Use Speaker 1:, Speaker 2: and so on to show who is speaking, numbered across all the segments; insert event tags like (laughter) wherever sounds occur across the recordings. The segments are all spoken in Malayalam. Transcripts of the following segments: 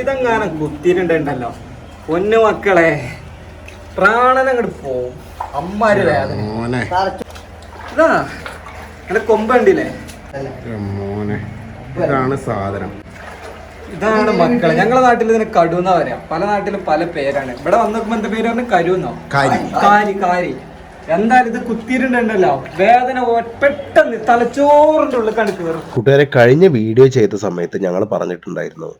Speaker 1: ഇതെങ്ങാനും കുത്തിയിട്ടുണ്ടല്ലോ പൊന്നു മക്കളെ പ്രാണൻ അങ്ങോട്ട് പോവും അമ്മാര് വേദന.
Speaker 2: മോനെ.
Speaker 1: ഇതാ എന്റെ കൊമ്പണ്ടില്ലേ
Speaker 2: മോനെ. ഇതാണ് സാധനം.
Speaker 1: ഇതാണ് മക്കളെ. ഞങ്ങളെ നാട്ടിൽ ഇതിന് കടുന്ന പറയാം. പല നാട്ടിലും പല പേരാണ്. ഇവിടെ വന്ന് നോക്കുമ്പോ എന്താ പേര് പറഞ്ഞു? കരുന്നോ
Speaker 2: കാരി.
Speaker 1: കാരി കാരി. എന്തായാലും ഇത് കുത്തിയിട്ടുണ്ടല്ലോ വേദന പെട്ടെന്ന് തലച്ചോറിന്റെ ഉള്ളിൽ കണക്ക്
Speaker 3: കൂട്ടുകാരെ കഴിഞ്ഞ വീഡിയോ ചെയ്ത സമയത്ത് ഞങ്ങൾ പറഞ്ഞിട്ടുണ്ടായിരുന്നു.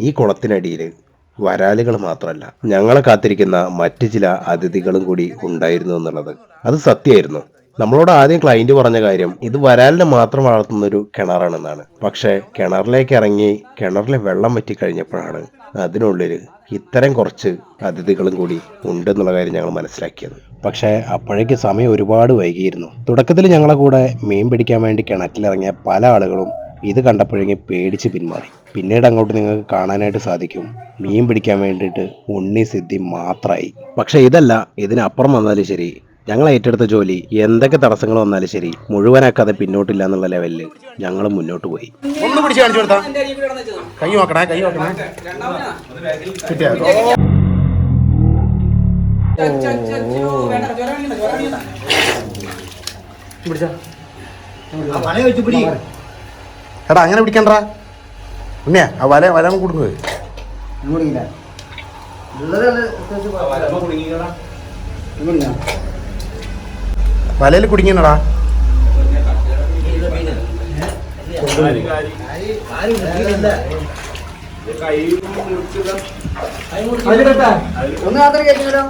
Speaker 3: ഈ കുളത്തിനടിയിൽ വരാലുകൾ മാത്രമല്ല ഞങ്ങളെ കാത്തിരിക്കുന്ന മറ്റ് ചില അതിഥികളും കൂടി ഉണ്ടായിരുന്നു എന്നുള്ളത്. അത് സത്യമായിരുന്നു. നമ്മളോട് ആദ്യം ക്ലൈന്റ് പറഞ്ഞ കാര്യം ഇത് വരാലിനെ മാത്രം വളർത്തുന്ന ഒരു കിണറാണെന്നാണ്. പക്ഷേ കിണറിലേക്ക് ഇറങ്ങി കിണറിലെ വെള്ളം വറ്റി കഴിഞ്ഞപ്പോഴാണ് അതിനുള്ളിൽ ഇത്തരം കുറച്ച് അതിഥികളും കൂടി ഉണ്ടെന്നുള്ള കാര്യം ഞങ്ങൾ മനസ്സിലാക്കിയത്. പക്ഷേ അപ്പോഴേക്ക് സമയം ഒരുപാട് വൈകിയിരുന്നു. തുടക്കത്തിൽ ഞങ്ങളെ കൂടെ മീൻ പിടിക്കാൻ വേണ്ടി കിണറ്റിലിറങ്ങിയ പല ആളുകളും ഇത് കണ്ടപ്പോഴേക്കും പേടിച്ച് പിന്മാറി. പിന്നീട് അങ്ങോട്ട് നിങ്ങൾക്ക് കാണാനായിട്ട് സാധിക്കും. മീൻ പിടിക്കാൻ വേണ്ടിയിട്ട് ഉണ്ണി സിദ്ധി മാത്രമായി പക്ഷേ ഇതല്ല ഇതിനപ്പുറം വന്നാലും ശരി. ഞങ്ങൾ ഏറ്റെടുത്ത ജോലി എന്തൊക്കെ തടസ്സങ്ങൾ വന്നാലും ശരി. മുഴുവനാക്കാതെ പിന്നോട്ടില്ല എന്നുള്ള ലെവലിൽ ഞങ്ങൾ മുന്നോട്ട് പോയി.
Speaker 2: ഒന്ന് പിടിച്ച് കാണിച്ചു കൊടുത്താ? കൈ നോക്കണേ നോക്കണേ. കിട്ടിയാ? എടാ അങ്ങനെ പിടിക്കണ്ടാ? ഉണ്ണിയാ ആ വല വല കൊടുക്കുന്നത് വലയിൽ കുടുങ്ങിയടാ
Speaker 1: ഒന്ന് മാത്രം കേട്ടോ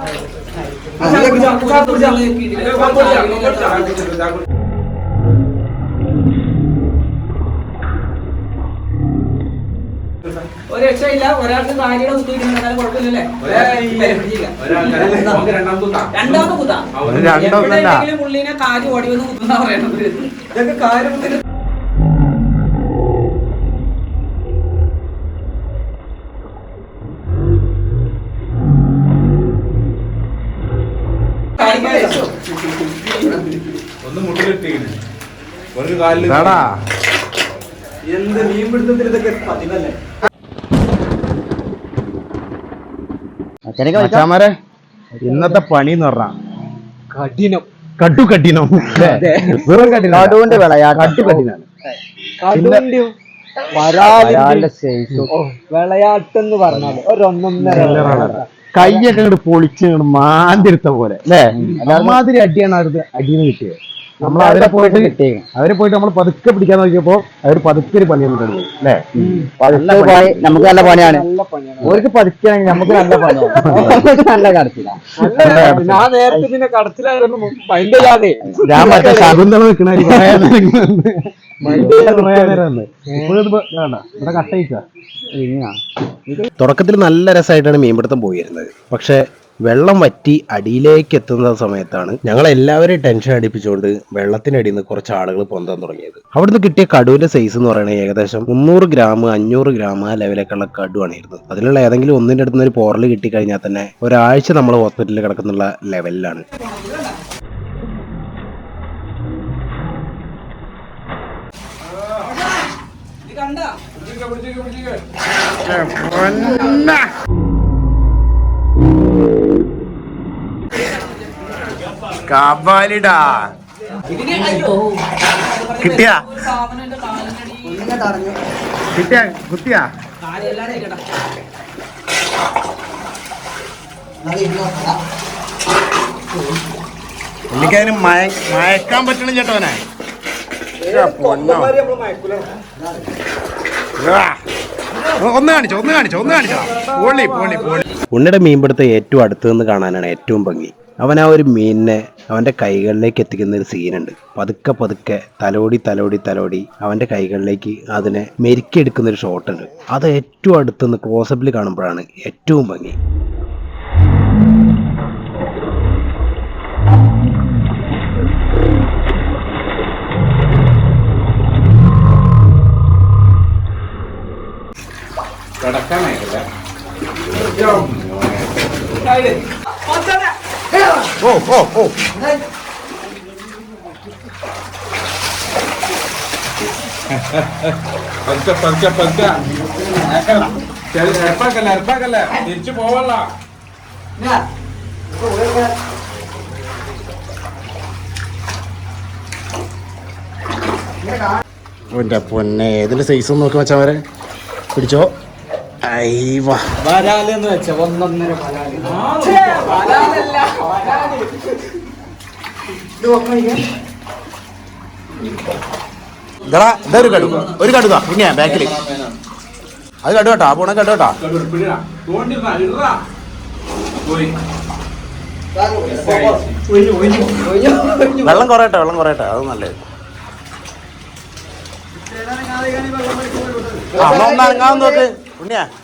Speaker 4: രക്ഷയില്ല ഒരാൾക്ക് കാര്യങ്ങൾ കുത്തിയിരിക്കുന്നുണ്ടാലും കുഴപ്പമില്ലല്ലേ? രണ്ടാമത് കുത്താം. എവിടെയെങ്കിലും പുള്ളിനെ കാര്യം ഓടി വന്ന് കുത്തുന്ന പറയണത്.
Speaker 1: ഇതൊക്കെ കാര്യം
Speaker 5: ഒന്ന് മുട്ടിലിട്ടീന് ഒരു കാലിൽ
Speaker 1: എന്ത് മീൻ പിടുത്തത്തിൽ ഇതൊക്കെ പതിവല്ലേ?
Speaker 2: മച്ചാമാരെ ഇന്നത്തെ പണി എന്ന് പറഞ്ഞാ
Speaker 1: കഠിനം.
Speaker 2: കട്ടു കട്ടിനോ വെറും കട്ടിന
Speaker 6: കടുവിന്റെ വിളയാട്ടം.
Speaker 2: കട്ടു കട്ടിനാണ്
Speaker 1: കടുവിന്റെയും വരാലിന്റെ വിളയാട്ടെന്ന് പറഞ്ഞാൽ ഒരൊന്നൊന്നര
Speaker 2: കൈയൊക്കെ അങ്ങോട്ട് പൊളിച്ച് മാന്തിരുത്ത പോലെ. അല്ലേ? അമ്മാതിരി അടിയാണ് അടുത്ത് അടിയിൽ നിന്ന് കിട്ടിയത്. നമ്മൾ അവരെ പോയിട്ട്. അവരെ പോയിട്ട് നമ്മൾ പതുക്കെ പിടിക്കാൻ നോക്കിയപ്പോ അവർ പതുക്കെ ഒരു പണി. തന്നിട്ടുണ്ട് അല്ലേ
Speaker 6: നമുക്ക് നല്ല പണിയാണ്. അവർക്ക് പതുക്കുകയാണെങ്കിൽ നമുക്ക് നല്ല പണിയാണ് നല്ല കടത്തില്ല
Speaker 1: ഞാൻ നേരത്തെ പിന്നെ കടത്തിലായിരുന്നു. മൈൻഡ് ചെയ്യാതെ
Speaker 2: ഞാൻ മറ്റേ ശകുന്തള നിൽക്കണ
Speaker 3: തുടക്കത്തിൽ നല്ല രസമായിട്ടാണ് മീൻപിടുത്തം പോയിരുന്നത്. പക്ഷേ വെള്ളം വറ്റി അടിയിലേക്ക് എത്തുന്ന സമയത്താണ് ഞങ്ങൾ എല്ലാവരെയും ടെൻഷൻ അടിപ്പിച്ചുകൊണ്ട് വെള്ളത്തിനടിയിൽ നിന്ന് കുറച്ച് ആളുകൾ പൊന്താൻ തുടങ്ങിയത്. അവിടുന്ന് കിട്ടിയ കടുവിന്റെ സൈസ് എന്ന് പറയുന്നത് ഏകദേശം മുന്നൂറ് ഗ്രാം അഞ്ഞൂറ് ഗ്രാം ആ ലെവലൊക്കെയുള്ള കടുവാണ് ഇരുന്നത് അതിലുള്ള ഏതെങ്കിലും ഒന്നിന്റെ അടുത്ത് നിന്ന് ഒരു പോറൽ കിട്ടിക്കഴിഞ്ഞാൽ തന്നെ ഒരാഴ്ച നമ്മൾ ഹോസ്പിറ്റലിൽ കിടക്കുന്ന ലെവലിലാണ്
Speaker 4: കണ്ട?
Speaker 2: കബാലിടാ കിട്ടിയ? കിട്ടിയ? കുത്തിയാ? എനിക്കതിന് മയ മയക്കാൻ പറ്റണം ചേട്ടവനെ. ഒന്ന് കാണിച്ചോ ഒന്ന് കാണിച്ചോ ഒന്ന് കാണിച്ചോ. പൊള്ളി പൊള്ളി പൊള്ളി.
Speaker 3: ഉണ്ണിയുടെ മീൻപിടുത്തം ഏറ്റവും അടുത്ത് നിന്ന് കാണാനാണ് ഏറ്റവും ഭംഗി. അവൻ ആ ഒരു മീനിനെ അവന്റെ കൈകളിലേക്ക് എത്തിക്കുന്ന ഒരു സീനുണ്ട്. പതുക്കെ പതുക്കെ തലോടി തലോടി തലോടി അവന്റെ കൈകളിലേക്ക് അതിനെ മെരുക്കിയെടുക്കുന്ന ഒരു ഷോട്ട് ഉണ്ട്. അത് ഏറ്റവും അടുത്ത് നിന്ന് ക്ലോസപ്പിൽ കാണുമ്പോഴാണ് ഏറ്റവും ഭംഗി.
Speaker 5: കിടക്കാനായില്ല
Speaker 2: ഓ ഓ ഓ
Speaker 5: പതുക്കെ പതുക്കെ പതുക്കെ എറപ്പാക്കല്ല എറപ്പാക്കല്ല തിരിച്ചു പോവല്ല
Speaker 3: പൊന്നെ ഏതിന്റെ സൈസ് നോക്കി വെച്ചാൽ പിടിച്ചോ. അയ്യവാ
Speaker 1: വരാലെന്ന് വെച്ച ഒന്നൊന്നര ഇത്
Speaker 3: ഇതൊരു ഒരു കടുക പിന്നെ ബാക്കിൽ അത് കടു കേട്ടോ ആ പോണ കടു കേട്ടോ
Speaker 5: പിടിടാ തോണ്ടിരുന്നാ ഇടാ പോയി.
Speaker 1: ഒഴിഞ്ഞു ഒഴിഞ്ഞു ഒഴിഞ്ഞു ഒഴിഞ്ഞു.
Speaker 3: വെള്ളം കുറയട്ടെ വെള്ളം കുറയട്ടെ. അത് നല്ലത്. ആ എന്നാ ഒന്ന് അനങ്ങാൻ നോക്ക്. ഉണ്ണിയാ. ഇതാ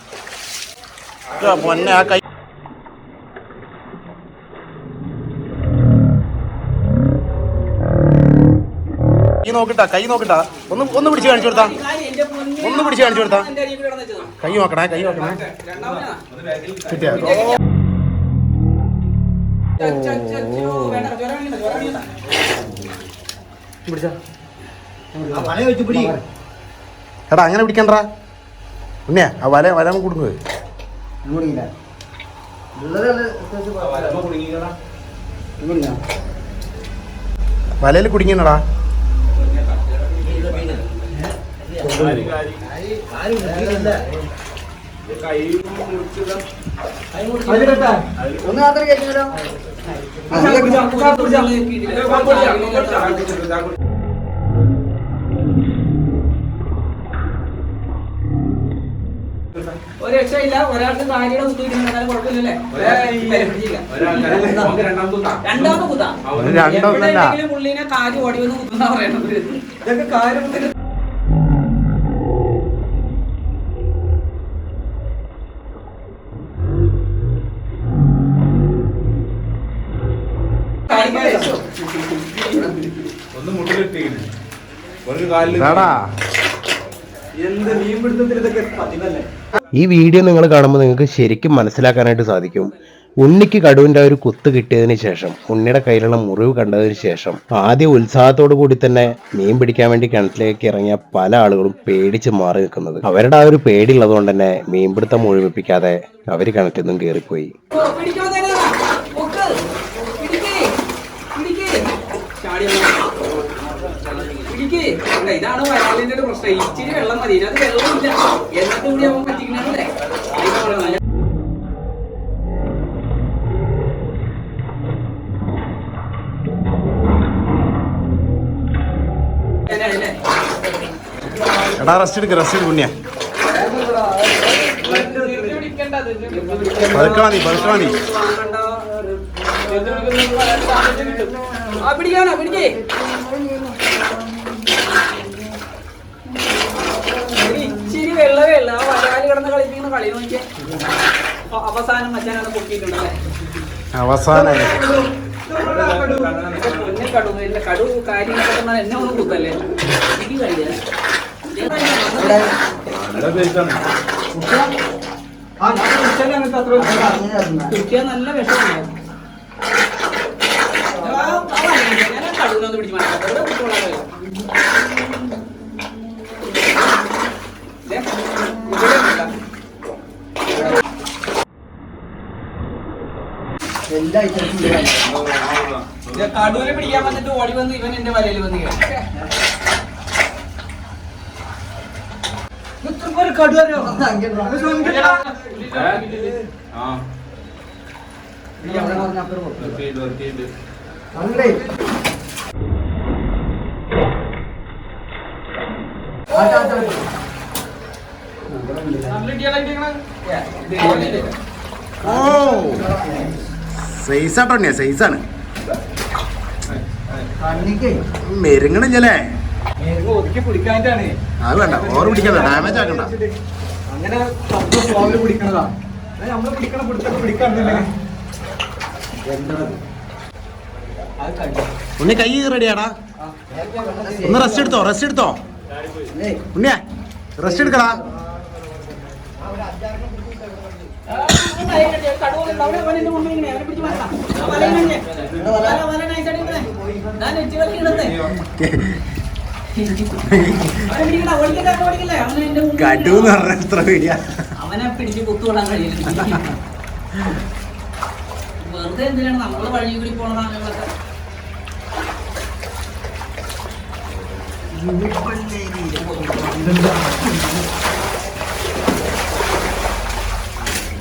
Speaker 3: പൊന്നെ ആ കൈ. കൈ നോക്കിട്ടാ കൈ നോക്കട്ടാ. ഒന്ന് ഒന്ന് പിടിച്ച് കാണിച്ചു കൊടുത്താ. ഒന്ന് പിടിച്ച് കാണിച്ചു കൊടുത്താ. കൈ നോക്കണേ കൈ നോക്കണേ കിട്ടിയാ? എടാ അങ്ങനെ പിടിക്കണ്ടാ. ഉണ്ണിയാ ആ വല വല കൊടുക്കുന്നത് വലയിൽ കുടുങ്ങിയടാ
Speaker 1: അതിലിട്ടാ
Speaker 6: ഒന്ന് മാത്രം കേട്ടോ
Speaker 4: ഒരു രക്ഷയില്ല ഒരാൾക്ക് താരിയുടെ കുത്തിയിട്ടുണ്ടെന്നാലും കുഴപ്പമില്ലല്ലേ രണ്ടാമത് കുത്താ. പുള്ളിനെ കാര്യം ഓടി വന്ന് കുത്തുന്ന പറയണത്.
Speaker 1: ഇതൊക്കെ കാര്യത്തിന്
Speaker 4: കാര്യം
Speaker 5: ഒന്ന് മുട്ടിലിട്ടീന് ഒരു കാലിൽ
Speaker 1: എന്ത് മീൻപിടുത്തത്തിൽ ഇതൊക്കെ പതിവല്ലേ?
Speaker 7: ഈ വീഡിയോ നിങ്ങൾ കാണുമ്പോൾ നിങ്ങൾക്ക് ശരിക്കും മനസ്സിലാക്കാനായിട്ട് സാധിക്കും. ഉണ്ണിക്ക് കടുവിന്റെ ഒരു കുത്ത് കിട്ടിയതിന് ശേഷം ഉണ്ണിയുടെ കയ്യിലുള്ള മുറിവ് കണ്ടതിന് ശേഷം ആദ്യ ഉത്സാഹത്തോടു കൂടി തന്നെ മീൻ പിടിക്കാൻ വേണ്ടി കിണറ്റിലേക്ക് ഇറങ്ങിയ പല ആളുകളും പേടിച്ച് മാറി നിൽക്കുന്നത്. അവരുടെ ആ ഒരു പേടിയുള്ളതുകൊണ്ട് തന്നെ മീൻപിടുത്തം ഒഴിവിപ്പിക്കാതെ അവർ കിണറ്റിൽ നിന്നും കയറിപ്പോയി
Speaker 4: ഓ, പിടിക്കാൻ തന്നെയാ. പൊക്ക്. പിടിക്ക്. പിടിക്ക്. ചാടി വന്നോ. പിടിക്ക്. അല്ല, ഇതാണ് വയലിന്റെ ഒരു പ്രശ്നം. ഇച്ചിരി വെള്ളം മതി. ഇതിനകത്ത് വെള്ളമില്ല. എന്നിട്ട് കൂടി അവൻ പറ്റിക്കണല്ലേ?
Speaker 3: എടാ റെസ്റ്റ് എടുക്ക റെസ്റ്റ് എടുക്ക ഉണ്ണിയാ പതുക്കെ മതി പതുക്കെ മതി
Speaker 4: ആ പിടിക്കാനോ പിടിക്കേ ഒരു ഉള്ളു ആ കിടന്ന് കളിപ്പിക്കുന്ന കളി നോക്കിയേ. അവസാനം മച്ചാനാണ് പൊക്കിയിട്ടുണ്ടല്ലേ
Speaker 3: അവസാനം.
Speaker 4: പൊന്നെ കടു ഇല്ല കടു കാര്യങ്ങളൊക്കെ പറഞ്ഞാൽ എന്നെ ഒന്ന് കുത്തല്ലേ? എനിക്ക് കഴിയാ
Speaker 5: നല്ല
Speaker 4: കുട്ടിയാ കടുവിനൊന്ന് പിടിച്ച് മാറ്റാം വെറുതെ കുട്ടികളെ ഇവിടെ ഉണ്ടല്ലോ.
Speaker 6: എല്ലാ ഐറ്റംസും
Speaker 4: കടൂര് പിടിക്കാൻ വന്നിട്ട് ഓടി വന്ന് ഇവൻ എന്റെ വലയിൽ വന്ന് നല്ല ഇടിയാ ഇടിക്കണെ.
Speaker 3: സൈസാട്ടോ ഉണ്ണിയാ സൈസാണ്
Speaker 1: മെരുങ്ങണില്ലേ
Speaker 3: അത് വേണ്ട ഓർ പിടിക്കണ്ട ഡാമേജ് ആക്കണ്ട.
Speaker 1: അങ്ങനെ പിടിക്കണതാ. നമ്മൾ പിടിക്കണ പിടിച്ചൊക്കെ
Speaker 3: ഉണ്ണി കൈ റെഡിയാടാ ഒന്ന് റെസ്റ്റ് എടുത്തോ റെസ്റ്റ് എടുത്തോ? ഉണ്ണിയാ റെസ്റ്റ് എടുക്കടാ. കടു എന്ന് പറഞ്ഞ എത്ര പേടിയാ.
Speaker 4: അവനെ പിടിച്ച് കുത്തുവിടാൻ കഴിയില്ല. വെറുതെ എന്തിനാണ് നമ്മൾ വഴി കൂടി പോണ സാധനങ്ങളൊക്കെ
Speaker 5: ഡെല്ലടാ ഡെല്ലടാ
Speaker 4: അയ്യോ പോയടാ ഏ, കടു- അത് അടങ്ങണ്ട. പുലി നടക്കണ്ട. പുലി ഇടാ, നമ്മളാ. ഈ അവൻ തന്നെ സാധനം. അത് കാണിച്ച്,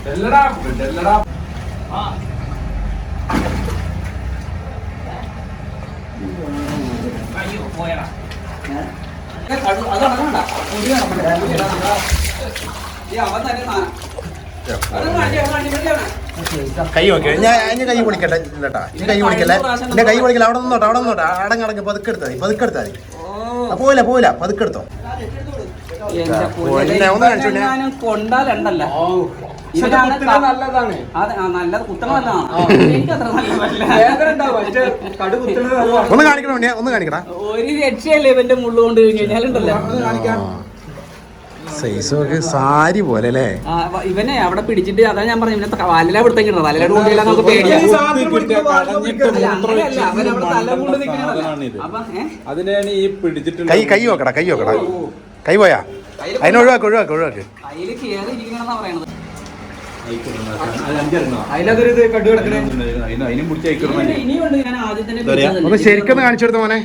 Speaker 3: കൈ നോക്കി. ഞാൻ എന്റെ കൈ പൊളിക്കട്ടെ ഇല്ലട്ടാ. എന്റെ കൈ പൊളിക്കല്ലേ? എന്റെ കൈ പൊളിക്കല അവിടെ നിന്നോട്ടെ അവിടെ നിന്നോട്ടെ. അടങ്ങടങ്ങ് പതുക്കെ എടുത്താൽ മതി പതുക്കെ എടുത്താൽ മതി. പോവില്ല പോയില്ല പോയില്ല. പതുക്കെ എടുത്തോ.
Speaker 4: എന്റെ
Speaker 3: ഓ,
Speaker 4: പുലി,
Speaker 3: എന്നെ ഒന്ന് കാണിച്ചു, എന്നെ.
Speaker 4: ഇവനെങ്ങാനും കൊണ്ടാലുണ്ടല്ല
Speaker 1: നല്ലതാണ്.
Speaker 4: അത് നല്ലത് നല്ലതല്ല.
Speaker 3: ഒന്ന് കാണിക്കണം ഒന്ന് കാണിക്കടാ.
Speaker 4: ഒരു രക്ഷയല്ലേ ഇവന്റെ മുള്ളു കൊണ്ട് കഴിഞ്ഞു കഴിഞ്ഞാലുണ്ടല്ലോ.
Speaker 3: സാരി പോലെ അല്ലേ?
Speaker 4: ഇവനെ അവിടെ പിടിച്ചിട്ട് അതാ ഞാൻ പറഞ്ഞു ഇവനെ വലല പിടുത്തേക്കിടണം വലല കൊണ്ടില്ല നമുക്ക് പേടിയാ.
Speaker 1: ഈ
Speaker 5: അതിനാണ്
Speaker 3: കൈ കൈ നോക്കടാ കൈ നോക്കടാ. കൈ പോയാ? അതിനെ ഒഴിവാക്ക് ഒഴിവാക്ക് കയ്യിൽ
Speaker 4: കയ്യിൽ കേറി ഇരിക്കണെന്നാ പറയണത്.
Speaker 3: ഒന്ന് ശരിക്കൊന്ന് കാണിച്ചു കൊടുത്ത മോനെ.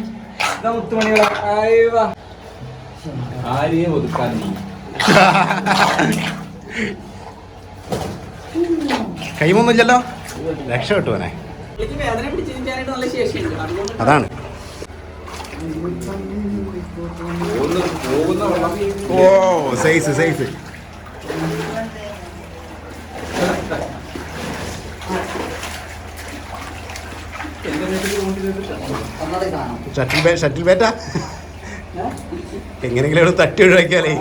Speaker 3: കൈമൊന്നുമില്ലല്ലോ. രക്ഷപ്പെട്ടു മോനെ. അതാണ്. ഓ size size shuttle bat shuttle Bata എങ്ങനെങ്കിലും അവിടെ തട്ടി ഒഴിവാക്കിയാലേ.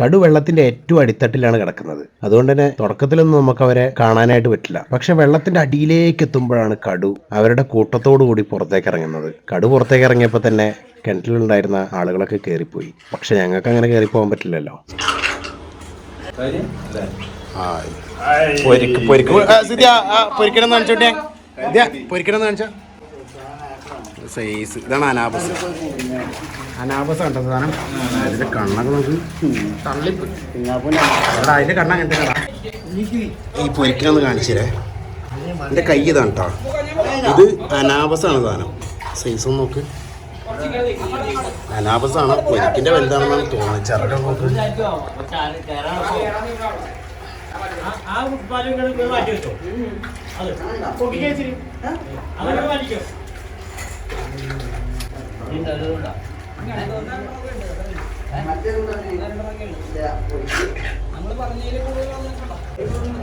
Speaker 7: കടുവെള്ളത്തിന്റെ ഏറ്റവും അടിത്തട്ടിലാണ് കിടക്കുന്നത്. അതുകൊണ്ട് തന്നെ തുടക്കത്തിലൊന്നും നമുക്ക് അവരെ കാണാനായിട്ട് പറ്റില്ല. പക്ഷെ വെള്ളത്തിന്റെ അടിയിലേക്ക് എത്തുമ്പോഴാണ് കടു അവരുടെ കൂട്ടത്തോടു കൂടി പുറത്തേക്ക് ഇറങ്ങുന്നത്. കടു പുറത്തേക്ക് ഇറങ്ങിയപ്പോൾ തന്നെ കിണറ്റിലുണ്ടായിരുന്ന ആളുകളൊക്കെ കയറിപ്പോയി പക്ഷെ ഞങ്ങൾക്ക് അങ്ങനെ കയറി പോകാൻ പറ്റില്ലല്ലോ
Speaker 3: പൊരിക്ക് പൊരിക്ക്. പൊരിക്കണം കാണിച്ചോട്ടെ. പൊരിക്കണം കാണിച്ചോ. സൈസ്. ഇതാണ് അനാബസ്. അനാബസ് കണ്ട സാധനം. അതിന്റെ കണ്ണൊക്കെ നോക്ക്. തള്ളിപ്പ് എടാ അതിന്റെ കണ്ണ അങ്ങനത്തെ കടാ ഈ പൊരിക്കണമെന്ന് കാണിച്ചേ എന്റെ കൈ ഇതാണ് കേട്ടോ ഇത് അനാബസാണ് സാധനം. സൈസ് ഒന്ന് നോക്ക്. അനാബസാണ്. പൊരിക്കിന്റെ വലുതാണെന്നാണ് തോന്നുന്നത്. ചെറുതൊക്കെ നോക്ക്.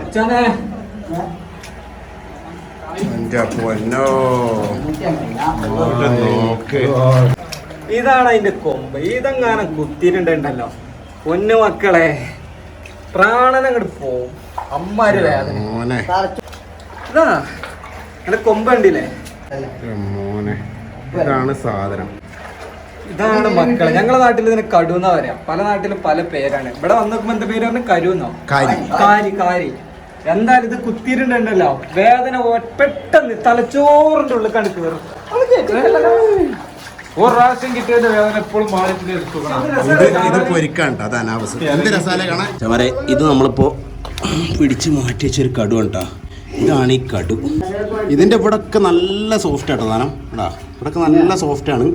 Speaker 1: അച്ഛനെ.
Speaker 3: എന്റെ പൊന്നോ. ഇങ്ങോട്ട് നോക്ക്.
Speaker 1: ഇതാണ് അതിന്റെ കൊമ്പ്. ഇതെങ്ങാനും കുത്തിയിട്ടുണ്ടല്ലോ പൊന്നു മക്കളെ. പ്രാണനങ്ങോട്ട് പോവും അമ്മാര് വേദന.
Speaker 3: മോനെ.
Speaker 1: ഇതാ എന്റെ കൊമ്പ് കണ്ടില്ലേ
Speaker 3: മോനെ ഇതാണ് സാധനം.
Speaker 1: ഇതാണ് മക്കളെ. ഞങ്ങളെ നാട്ടിൽ ഇതിന് കടുന്ന പറയാം പറയാ. പല നാട്ടിലും പല പേരാണ്. ഇവിടെ വന്ന് നോക്കുമ്പോ എന്താ പേര് പറഞ്ഞ? കരുന്നോ
Speaker 3: കാരി.
Speaker 1: കാരി കാരി. എന്തായാലും ഇത് കുത്തിയിട്ടുണ്ടല്ലോ വേദന പെട്ടെന്ന് തലച്ചോറിന്റെ ഉള്ളിൽ കണ്ട് കയറും
Speaker 5: ഒരു പ്രാവശ്യം കിട്ടിയതിന്റെ വേദന എപ്പോഴും
Speaker 3: ഇത് ഇത്? പൊരിക്കാണ് ട്ടോ, അത് അനാവശ്യം എന്ത് രസാല കാണാൻ? ചവരെ ഇത് നമ്മളിപ്പോ പിടിച്ചു മാറ്റി വെച്ചൊരു കടു കേട്ടോ ഇതാണ് ഈ കടു. ഇതിന്റെ ഇവിടൊക്കെ നല്ല സോഫ്റ്റ് ആട്ടോ സാധനം. ഇടാ ഇവിടൊക്കെ നല്ല സോഫ്റ്റ് ആണ്.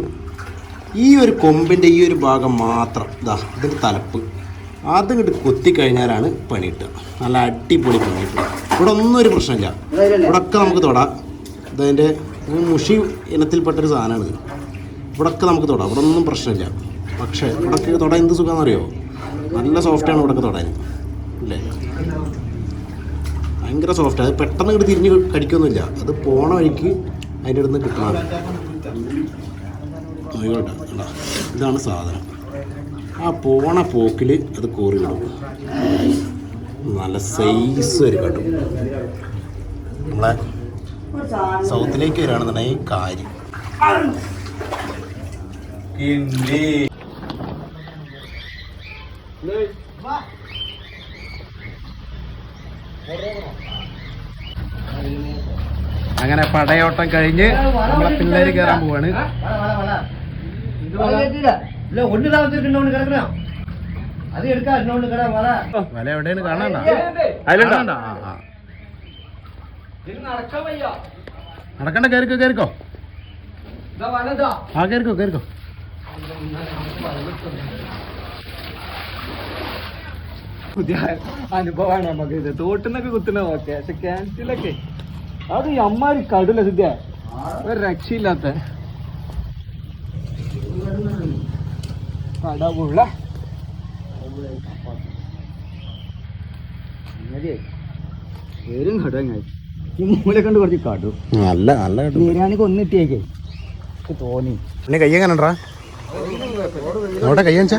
Speaker 3: ഈ ഒരു കൊമ്പിന്റെ ഈ ഒരു ഭാഗം മാത്രം ഇതാ ഇതിന്റെ തലപ്പ്. അത് ഇങ്ങോട്ട് കൊത്തി കഴിഞ്ഞാലാണ് പണി കിട്ടുക. നല്ല അടിപൊളി പണി കിട്ടുക. ഇവിടെ ഒന്നും ഒരു പ്രശ്നമില്ല. ഇവിടൊക്കെ നമുക്ക് തൊടാം. ഇതതിന്റെ മുഷി ഇനത്തിൽപ്പെട്ടൊരു സാധനമാണ് ഇവിടൊക്കെ നമുക്ക് തൊടാം. ഇവിടെ ഒന്നും പ്രശ്നമില്ല. പക്ഷേ ഇവിടൊക്കെ തൊടാൻ എന്ത് സുഖമാണെന്ന് അറിയോ? നല്ല സോഫ്റ്റാണ് ഇവിടൊക്കെ തൊടാൻ. അല്ലേ ഭയങ്കര സോഫ്റ്റ് അത് പെട്ടെന്ന് ഇങ്ങോട്ട് തിരിഞ്ഞ് കടിക്കൊന്നുമില്ല. അത് പോണ വഴിക്ക് അതിന്റെ അടുത്ത് കിട്ടണം? ഇതാണ് സാധനം. ആ പോണ പോക്കിൽ അത് കോറി വിടും. നല്ല സൈസ് ഒരു കടും നമ്മളെ സൗത്തിലേക്ക് വരികയാണെന്നുണ്ടെങ്കിൽ കാര്യം.
Speaker 5: Hindi.
Speaker 3: അങ്ങനെ പടയോട്ടം കഴിഞ്ഞ് നമ്മളെ പിള്ളേര് കയറാൻ പോവാണ്. വല എവിടെയാണ്? കാണാണ്ടാ?
Speaker 1: അതിലുണ്ടാ?
Speaker 3: നടക്കണ്ട കയറിക്കോ കയറിക്കോ ആ കേറിക്കോ കേറിക്കോ.
Speaker 1: പുതിയ അനുഭവമാണ് നമുക്ക് ഇത്. തോട്ടിന്നൊക്കെ കുത്തുന്ന ഓക്കെ പക്ഷെ കിണറ്റിലൊക്കെ. അത് ഈ അമ്മാരി കടല സിദ്ധിയ ഒരു രക്ഷയില്ലാത്ത കടവുള്ള പേരും കടങ്ങായി ഈ മൂലെ കൊണ്ട് കുറച്ച് കടു.
Speaker 3: നല്ല നല്ല
Speaker 1: ബിരിയാണിക്ക് ഒന്നിട്ടേക്കേ. തോന്നി.
Speaker 3: പിന്നെ എങ്ങനെ അവിടെ
Speaker 1: കയ്യാച്ച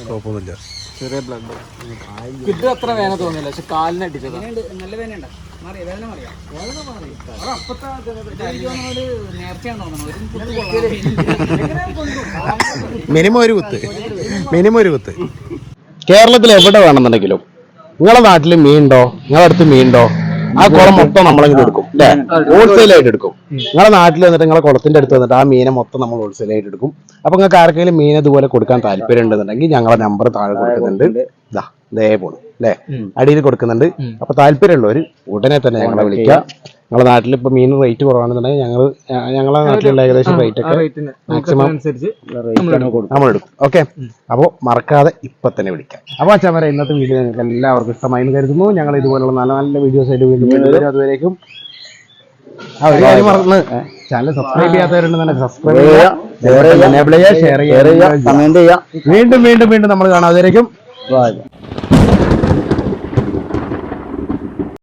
Speaker 3: കുഴപ്പമൊന്നുമില്ല.
Speaker 1: ചെറിയ ബ്ലഡ് ഇത് അത്ര വേന തോന്നില്ല പക്ഷെ കാലിന് അടിച്ചതാ.
Speaker 4: നല്ല ഉണ്ടോ കുത്ത്
Speaker 3: മിനിമം ഒരു കുത്ത്. (laughs) മിനിമം ഒരു കുത്ത്. കേരളത്തിൽ എവിടെ വേണമെന്നുണ്ടെങ്കിലും നിങ്ങളെ നാട്ടിൽ മീനുണ്ടോ? നിങ്ങളടുത്ത് മീനുണ്ടോ? ആ കുളം മൊത്തം നമ്മളിങ്ങനെ എടുക്കും അല്ലേ? ഹോൾസെയിൽ ആയിട്ട് എടുക്കും. നിങ്ങളെ നാട്ടിൽ വന്നിട്ട് നിങ്ങളെ കുളത്തിന്റെ അടുത്ത് വന്നിട്ട് ആ മീനെ മൊത്തം നമ്മൾ ഹോൾസെയിൽ ആയിട്ട് എടുക്കും. അപ്പൊ നിങ്ങൾക്ക് ആർക്കെങ്കിലും മീൻ ഇതുപോലെ കൊടുക്കാൻ താല്പര്യം ഉണ്ടെന്നുണ്ടെങ്കിൽ ഞങ്ങളെ നമ്പർ താഴെ കൊടുക്കുന്നുണ്ട്. ഇതാ ഇതേ പോണു അല്ലേ അടിയിൽ കൊടുക്കുന്നുണ്ട്. അപ്പൊ താല്പര്യമുള്ളവർ ഉടനെ തന്നെ ഞങ്ങളെ വിളിക്കുക. ഞങ്ങളെ നാട്ടിൽ ഇപ്പൊ മീൻ റേറ്റ് കുറവാണെന്നുണ്ടെങ്കിൽ ഞങ്ങൾ ഞങ്ങളെ നാട്ടിലുള്ള ഏകദേശം റേറ്റ് ഒക്കെ മാക്സിമം നമ്മൾ എടുക്കും. ഓക്കെ അപ്പോൾ മറക്കാതെ ഇപ്പൊ തന്നെ വിളിക്കാം. അപ്പോൾ അച്ഛൻ വരെ ഇന്നത്തെ വീഡിയോ നിങ്ങൾക്ക് എല്ലാവർക്കും ഇഷ്ടമായി എന്ന് കരുതുന്നു. ഞങ്ങൾ ഇതുപോലുള്ള നല്ല നല്ല വീഡിയോസ് ആയിട്ട് വീണ്ടും വരും അതുവരേക്കും. മറന്ന്. ചാനൽ സബ്സ്ക്രൈബ് ചെയ്യാത്തവരുണ്ട് തന്നെ സബ്സ്ക്രൈബ് ചെയ്യുക. ഷെയർ ചെയ്യുക ഷെയർ ചെയ്യുക
Speaker 6: കമന്റ് ചെയ്യാം
Speaker 3: വീണ്ടും വീണ്ടും വീണ്ടും നമ്മൾ കാണാം. അതുവരേക്കും.